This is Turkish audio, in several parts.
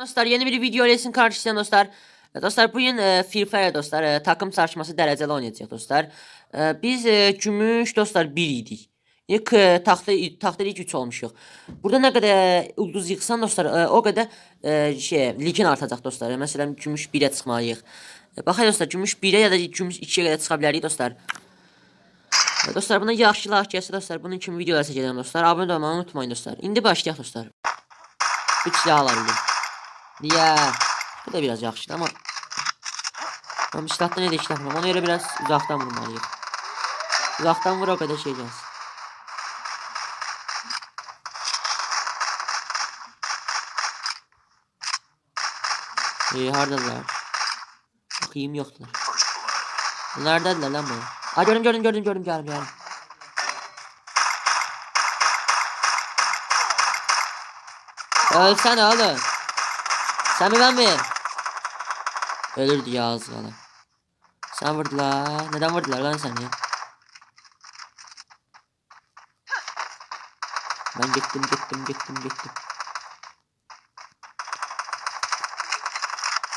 Dostlar yeni bir video ile sizin karşınızda dostlar. E, Dostlar bugün e, Free Fire dostlar e, takım çarşması dereceli oynayacak dostlar. E, biz e, gümüş dostlar 1 idik. İlk e, taxta taxta ilk 3 olmuşuq. Burada nə qədər ulduz yıxsan dostlar e, o qədər e, şey ligin artacaq dostlar. Məsələn gümüş 1-ə çıxmalıyıq. E, baxın dostlar gümüş 1-ə ya da gümüş 2-yə qədər çıxa bilərik dostlar. E, Dostlar buna yaxşı like gəlsə dostlar bunun kimi videolar çəkəcəm dostlar. Abunə olmağı unutmayın dostlar. İndi başlayaq dostlar. 3 silah Niye? Bu da biraz yaxşıdır ama silahda ne de işlem Ona göre biraz uzaktan vurmalıyım. Uzaktan vur o kadar şey gelsin. İyi hardalar. Bakayım yoklar. Neredeler lan bu? Aa gördüm gördüm gördüm gördüm gördüm gördüm. Ölsene oğlum. Sen mi ben mi? Ölürdü ya az kala. Sen vurdular. Neden vurdular lan seni? Ben gittim gittim gittim gittim.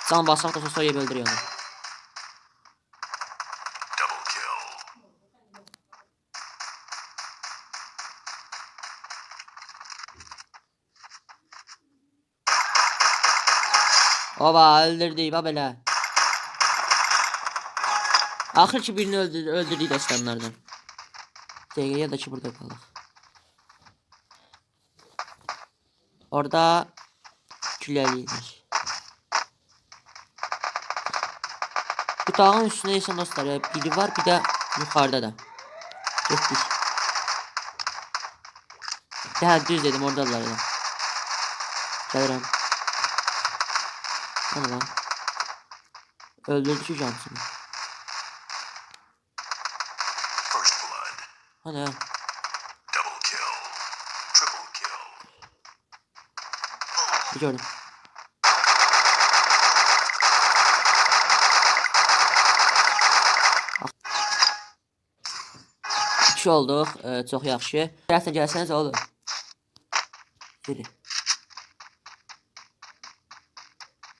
Sen basmak da sosyayı öldürüyor Oba öldürdü babela. Ahır ki birini öldürdü, öldürdü destanlardan. CG ya da ki burada kalır. Orada küleliymiş. Bu dağın üstünde ise dostlar ya, biri var bir de yukarıda da. Gittik. Daha düz dedim oradalar ya. Gelirim. Ha. Double kill. Triple kill. Bir gördüm. İki olduq. Ee, çox yaxşı. Gəlsən gəlsəniz oğlum. Yürü.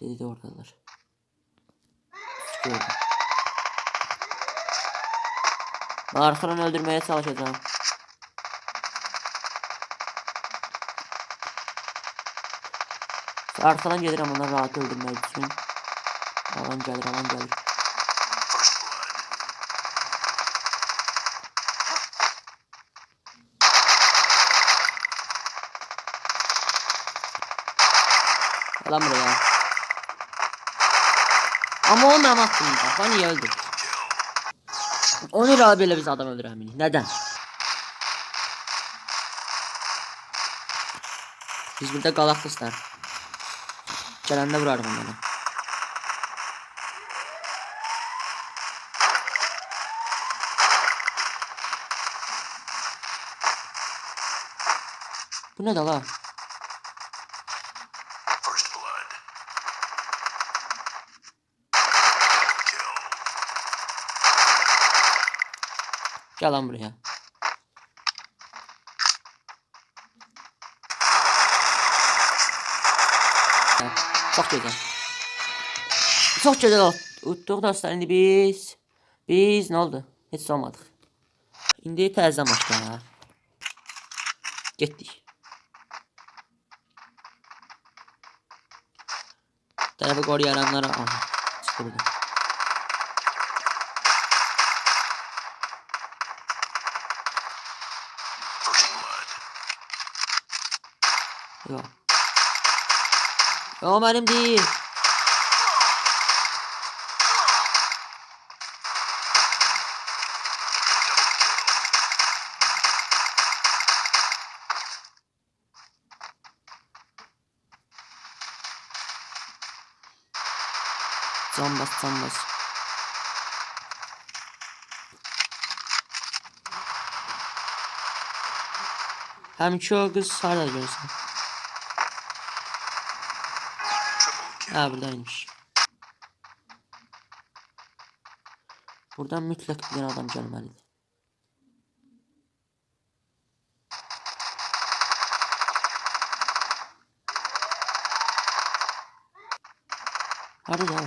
Dedi de oradalar. Ben arkadan öldürmeye çalışacağım. Arkadan gelir ama onlar rahat öldürmek için. Alan gelir alan gelir. Alan buraya. Ama o. Ben niye öldüm? Kill. 10 lira belə biz adam öldürəmirik. Nədən? Biz burada qalaq dostlar. Gələndə vurarıq onları. Bu ne de la? Gel lan buraya. Çok güzel. Çok güzel oldu. Dostlar indi biz. Biz ne oldu? Heç olmadıq. İndi təzə maçda. Getdik. Tərəfi qoruyaranlara. Aha. Çıxdı Yok. O benim değil. Can bas can bas. Hem çok kız harda görürsen. Ha buradaymış. Buradan mütləq bir adam gəlməlidir. Hadi ya.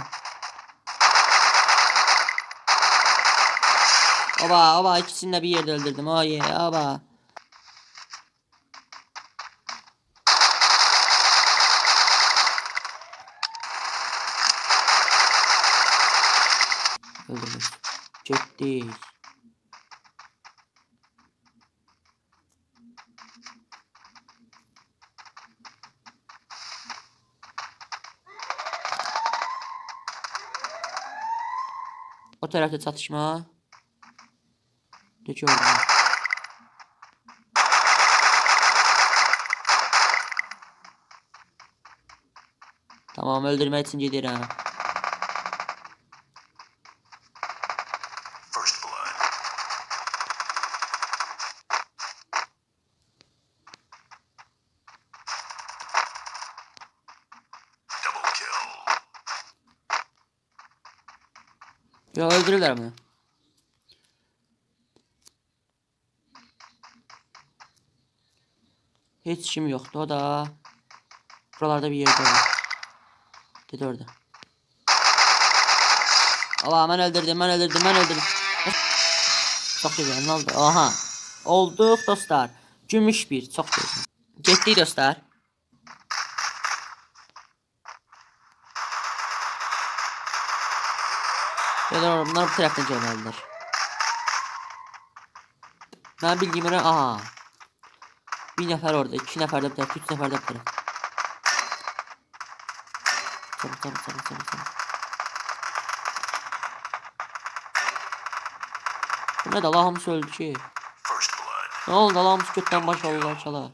Oba oba ikisini de bir yerde öldürdüm. Oh yeah oba. Öldürmek. Çektik. O tarafta çatışma. Geç orada. Tamam öldürme için giderim. Öldürürler mi? Hiç işim yoktu o da. Buralarda bir yerde var. Dedi orada. Allah ben öldürdüm ben öldürdüm ben öldürdüm. Çok güzel ne oldu? Aha. Olduk dostlar. Gümüş bir çok güzel. Getdik dostlar. Beyler bunlar bu taraftan gelmeliler. Ben bildiğim yere aha. Bir nefer orada, iki nefer de bu taraf, üç nefer de bu taraf. Çabuk çabuk çabuk çabuk çabuk. Bu ne de Allah'ımız öldü ki. Ne oldu Allah'ımız kökten baş oldular çala.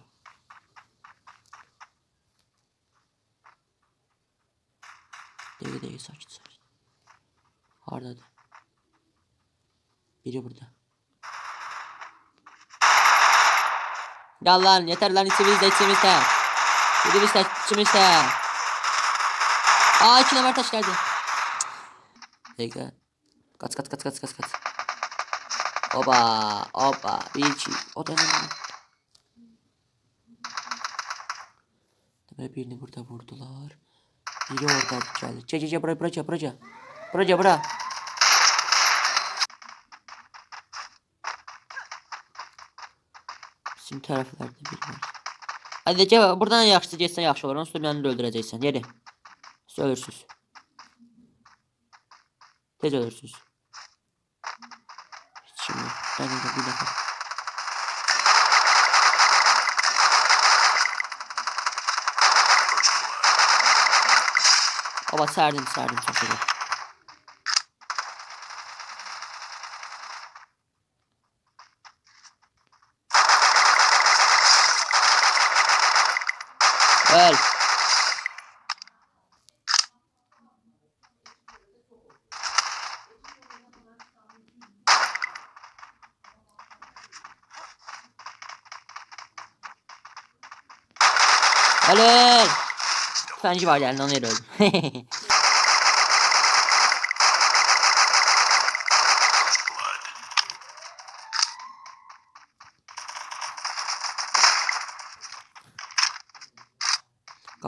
Değil değil sakin sakin. Hardadı. Biri burada. Ya lan yeter lan içimizde içimizde. Birimiz içimizde. Aa iki numara taş geldi. Bekle. Kaç kaç kaç kaç kaç kaç. Oba oba bir iki. O da ne? Demek birini burada vurdular. Biri orada geldi. Çe çe çe bura bura çe bura çe. Bura çe bura. Bizim taraflarda biri var. Hadi cevap buradan yaxşı getsən yaxşı olur. Onsuz da məni öldürəcəksən. Yeri. Siz ölürsüz. Tez ölürsüz. Yok. Ben de bir dakika. Baba serdim serdim çok güzel. Öl. Öl. Fenci var yani onu öldüm.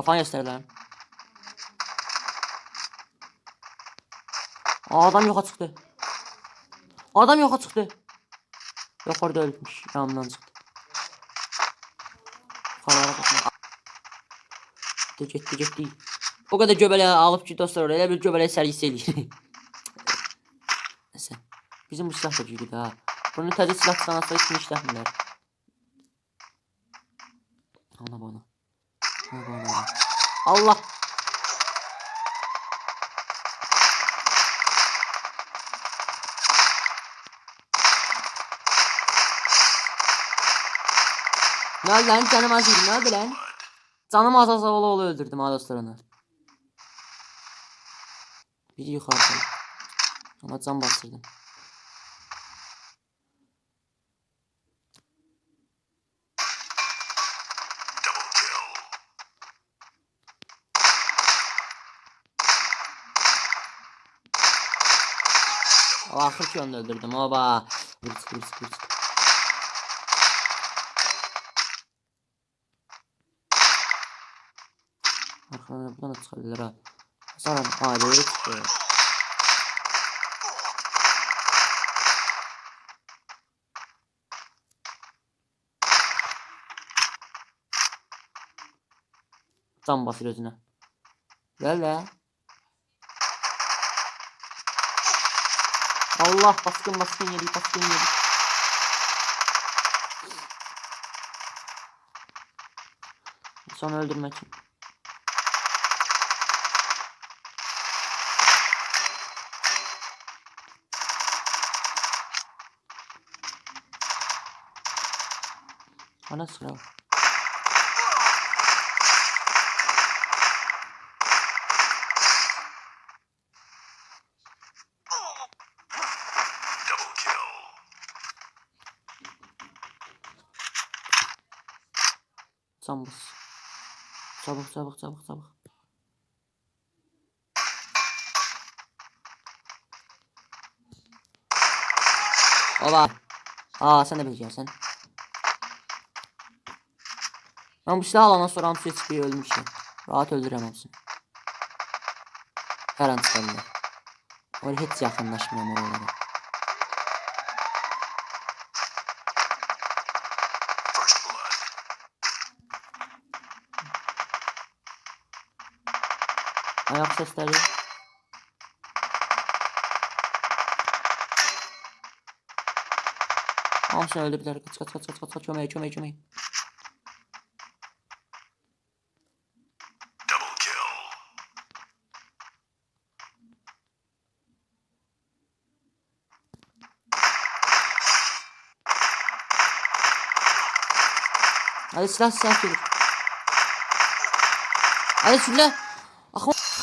Kafan göster lan. Aa, adam yoka çıktı. Adam yoka çıktı. Yok orada ölmüş. Yanımdan çıktı. Kalara bakma. Diyecek değil. O kadar göbele alıp ki dostlar oraya bir göbele sergisi eləyir. Neyse. Bizim bu silah da güydü ha. Bunun tadı silah sanatsa için işlemiyorlar. Ana bana. Allah. Ne oldu lan canım az yedi ne oldu lan? Canım az az oğlu öldürdüm ha dostlarını. Biri yukarıda. Ama can bastırdım. Ahır ki onu öldürdüm oba. Bir sık bir sık bir sık. Arkadan da çıkabilir ha. Sonra aileye çıktı. Can basır özünə. Gəl də. Allah baskın baskın yedik baskın yedik. Sonra öldürmek için. Ana sıra. Double Can bas. Çabuk çabuk çabuk çabuk. Ola. Aa sen de becersen. Ben bu silahı alandan sonra hamsiye çıkıyor ölmüşüm. Rahat öldüremem hepsini. Her an çıkabilir. Öyle hiç yakınlaşmıyorum oralara. Ayak sesleri. Hamsi öldürdüler. Kaç kaç kaç kaç kaç kaç çömeği. Double kill. Hadi silah silah gelir. Hadi silah.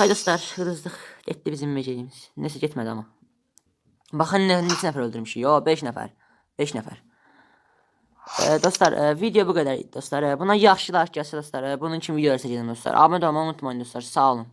Hay dostlar, hırızdıq. Getdi bizim mecelimiz. Nəsə getmədi amma. Baxın nə neçə nəfər öldürmüşük. Yo, 5 nəfər. 5 nəfər. Ee, dostlar, e, video bu idi dostlar. E, buna yaxşı like gəlsə dostlar, e, bunun kimi video çəkəcəm dostlar. Abunə olmayı unutmayın dostlar. Sağ olun.